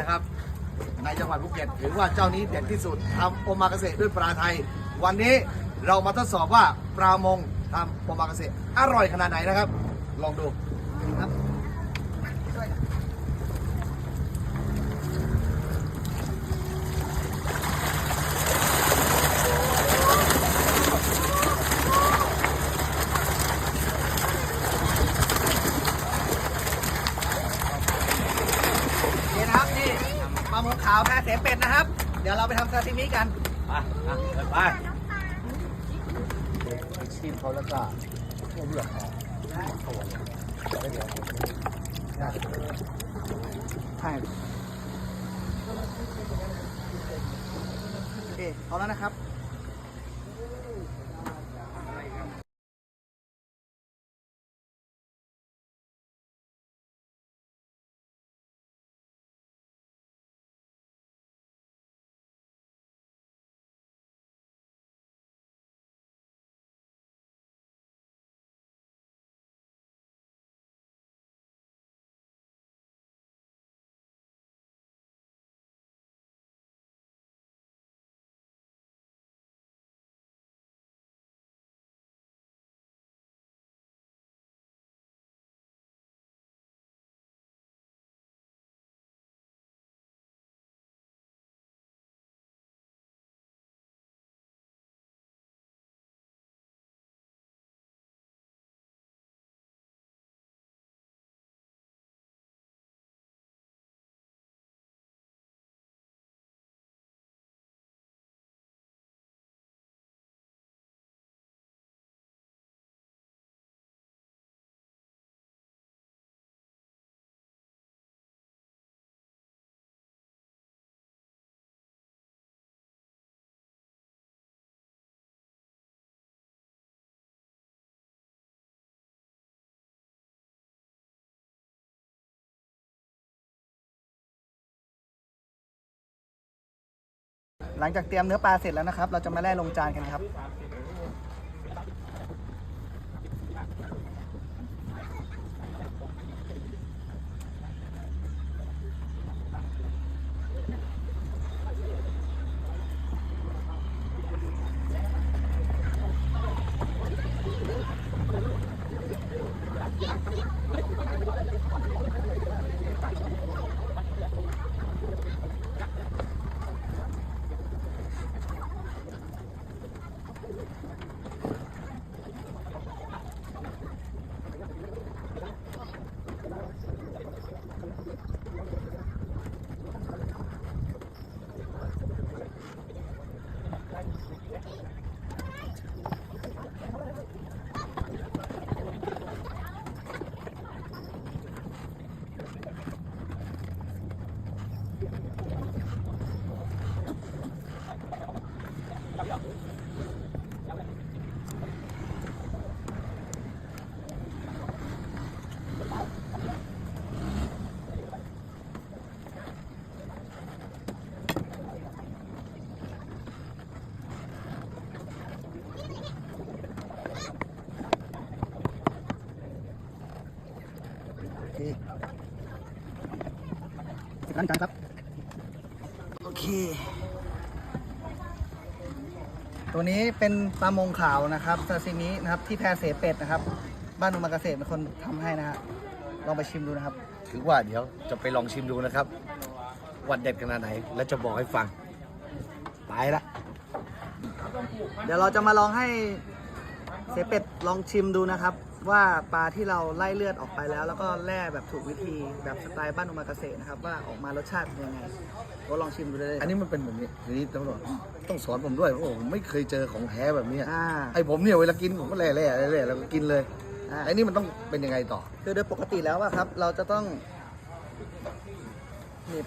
นะครับ ในจังหวัดภูเก็ตถือว่าเจ้านี้เด็ดที่สุดทำโอมากาเสะด้วยปลาไทย วันนี้เรามาทดสอบว่าปลามงทำโอมากาเสะอร่อยขนาดไหนนะครับ ลองดูครับ นี่นะครับนี่ปลาหมึก ขาวแพรเสเป็ดนะครับ เดี๋ยวเราไปทำซาซิมิกัน ไปไปชิมเขาแล้วก็เลือกเอาใช่โอเคเอาแล้วนะครับ หลังจากเตรียมเนื้อปลาเสร็จแล้วนะครับ เราจะมาแล่ลงจานกันครับ เคสิบล้านจานครับ โอเค ตัวนี้เป็นปลามงขาวนะครับซาซิมินะครับที่แพรเสเป็ดนะครับ บ้านอุมาเกษตรเป็นคนทำให้นะฮะลองไปชิมดูนะครับ ถือว่าเดี๋ยวจะไปลองชิมดูนะครับว่าเด็ดขนาดไหน แล้วจะบอกให้ฟัง ไปละ เดี๋ยวเราจะมาลองให้ เสเป็ดลองชิมดูนะครับ ว่าปลาที่เราไล่เลือดออกไปแล้ว แล้วก็แล่แบบถูกวิธีแบบสไตล์บ้านอุมาเกษตรนะครับ ว่าออกมารสชาติเป็นยังไงก็ลองชิมดูได้เลยอันนี้มันเป็นแบบนี้ทีนี้ตำรวจต้องสอนผมด้วยเพราะผมไม่เคยเจอของแท้แบบนี้อ่า ไอ้ผมเนี่ยเวลากินผมก็แล่แล่แล่แล่แล้วก็กินเลยอ่า ไอ้นี่มันต้องเป็นยังไงต่อ คือโดยปกติแล้วอะครับ เราจะต้องหนีบ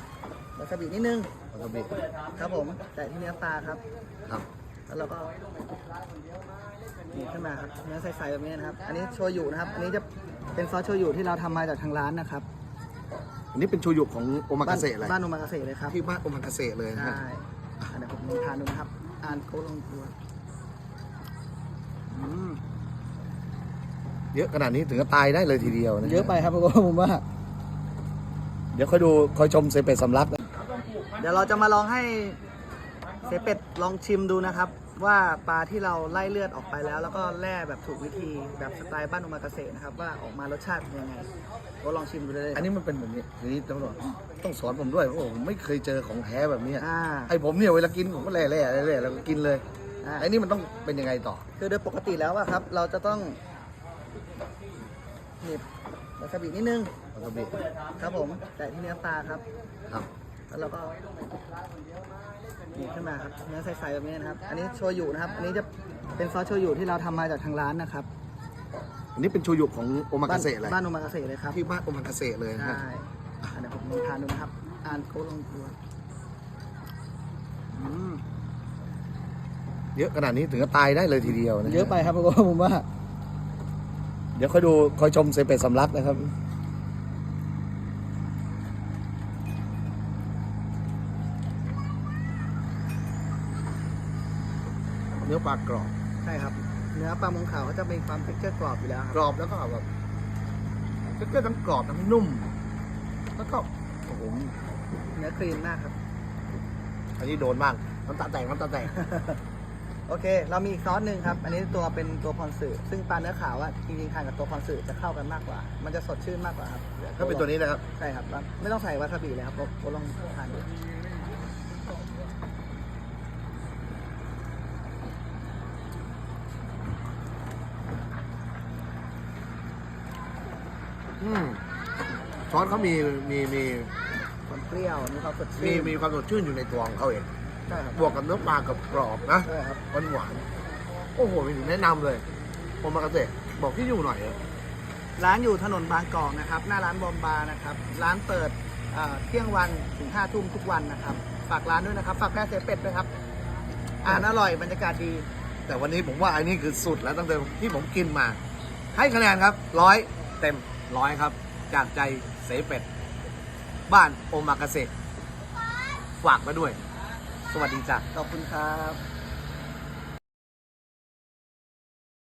วาซาบินิดนึงวาซาบิครับผม แต่ที่เนื้อปลาครับ ครับ แล้วเราก็ห นีบขึ้นมาครับเนื้อใสๆแบบนี้นะครับ อันนี้โชยุนะครับ อันนี้จะเป็นซอสโชยุที่เราทำมาจากทางร้านนะครับอันนี้เป็นชูยุของโอมากาเสะเลยบ้านโอมากาเสะเลยครับที่บ้านโอมากาเสะเลยนะใช่ฮะอะเดี๋ยวผมลองทานดูนะครับ อ่านโค้ดลงตัวอืมเยอะขนาดนี้ถึงก็ตายได้เลยทีเดียวนะเยอะไปครับผมว่า เดี๋ยวค่อยดูค่อยชมเซเปตสำลักนะเดี๋ยวเราจะมาลองให้เสเป็ดลองชิมดูนะครับ ว่าปลาที่เราไล่เลือดออกไปแล้ว แล้วก็แล่แบบถูกวิธีแบบสไตล์บ้านอุมาเกษตรนะครับว่าออกมารสชาติเป็นยังไงก็ลองชิมดูเลย อันนี้มันเป็นแบบนี้ทีนี้ตำรวจต้องสอนผมด้วยเพราะผมไม่เคยเจอของแท้แบบนี้อ่า ไอ้ผมเนี่ยเวลากินผมก็แล่แล่แล่แล่แล้วก็กินเลยอ่า ไอ้นี่มันต้องเป็นยังไงต่อ คือโดยปกติแล้วอะครับ เราจะต้องหนีบวาซาบินิดนึงวาซาบิ ครับผม แต่ที่เนื้อปลาครับ ครับ แล้วเราก็ห นีบขึ้นมาครับเนื้อใสๆแบบนี้นะครับ อันนี้โชยุนะครับ อันนี้จะเป็นซอสโชยุที่เราทำมาจากทางร้านนะครับอันนี้เป็นโชยุของโอมากาเสะเลยบ้านโอมากาเสะเลยครับที่บ้านโอมากาเสะเลยนะใช่อะเดี๋ยวผมลองทานดูนะครับ อ่านโค้ดลองดูอืมเยอะขนาดนี้ถึงกับตายได้เลยทีเดียวนะเยอะไปครับผมว่า เดี๋ยวคอยดูคอยชมเซเปตสำลักนะครับ เนื้อปลากรอบ ใช่ครับ เนื้อปลามงขาวก็จะมีความเท็กเจอร์กรอบอยู่แล้วคกรรับอบแล้วก็แบบก็ทั้งกรอบทั้งนุ่ม แล้วก็โอ้โหเนื้อครีมมากครับ อันนี้โดนมากน้ำตาแตกน้ำตาแตก โอเค เรามีอีกซอสหนึ่งครับ อันนี้ตัวเป็นตัวพรสึซึ่งปลาเนื้อขาวอะจริงๆทานกับตัวพรสึจะเข้ากันมากกว่า มันจะสดชื่นมากกว่าครับดี๋ยถ้าเป็นตัวนี้นะครับ ใช่ครับแล้วไม่ต้องใส่วาซาบิเลยครับโบลองทานดู อืมซอสเขามีมีมีความเปรี้ยวมีความสดมีชื่นมีความสดชื่นอยู่ในตัวของเขาเอง ใช่ครับบวกกับเนื้อปลากับกรอบนะใช่ครับ หวานหวานๆโอ้โหมีถึงแนะนำเลยโอมากาเสะบอกที่อยู่หน่อยเถอะร้านอยู่ถนนบางกอกนะครับ หน้าร้านบอมบาร์นะครับ ร้านเปิดเอ่อเที่ยงวันถึงห้าทุ่มทุกวันนะครับ ฝากร้านด้วยนะครับ ฝากแม่เซเป็ดด้วยครับ อ่านอร่อยบรรยากาศดี แต่วันนี้ผมว่าอันนี้คือสุดแล้วตั้งแต่ที่ผมกินมา ให้คะแนนครับร้อยเต็ม ร้อยครับ จากใจเสเป็ด บ้านโอมากาเสะฝากมาด้วย สวัสดีจ้ะ ขอบคุณครับ